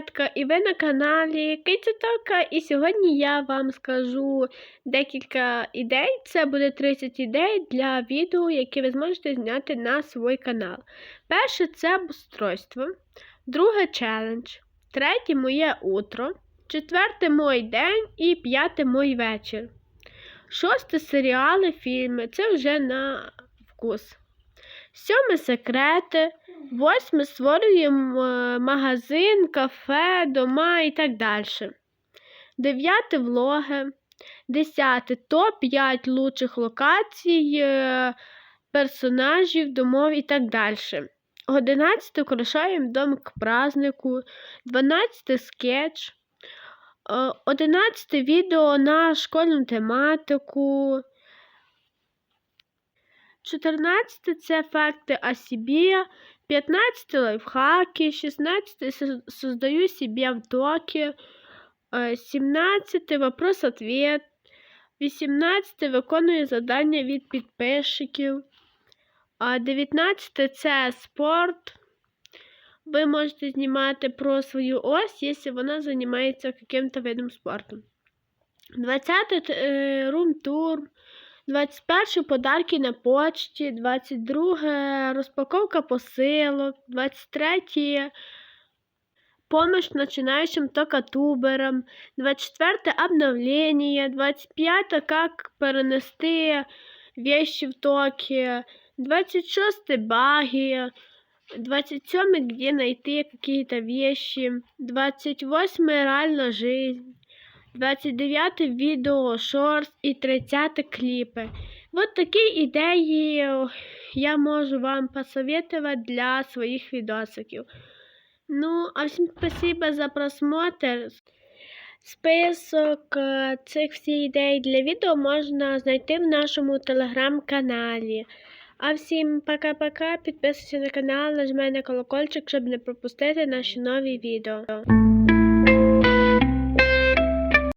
ребятка, і ви на каналі Киця і сьогодні я вам скажу декілька ідей. Це буде 30 ідей для відео, які ви зможете зняти на свій канал. Перше це обустройство, друге челендж, третє моє утро, четверте мой день і п'яте мой вечір. Шосте серіали, фільми це вже на вкус. Сьоме секрети. Восьме створюємо е, магазин, кафе, дома і так далі. Дев'яте влоги. Десяте топ-5 лучших локацій, е, персонажів, домов і так далі. Одинадцяте украшаємо дом к празднику. Дванадцяте скетч. Е, Одинадцяте відео на школьну тематику. 14 це факти о собі, 15 лайфхаки, 16 со- создаю себе в доке, е, 17 вопрос-ответ, 18 виконую завдання від підписчиків, 19 це спорт. Ви можете знімати про свою ось, якщо вона займається яким-то видом спорту. 20 е, рум-тур. 21 подарки на почті, 22 розпаковка посилок, 23 помощь начинающим токатуберам, 24 обновление, 25 как перенести вещи в токи, 26 баги, 27 где найти какие-то вещи, 28 реально жизнь. 29 відео, шорт і 30 кліпи. Вот такі ідеї я можу вам посоветувати для своїх відосиків. Ну, а всім спасибо за просмотр. Список е, цих всіх ідей для відео можна знайти в нашому телеграм-каналі. А всім пока-пока. Підписуйся на канал, нажимай на колокольчик, щоб не пропустити наші нові відео.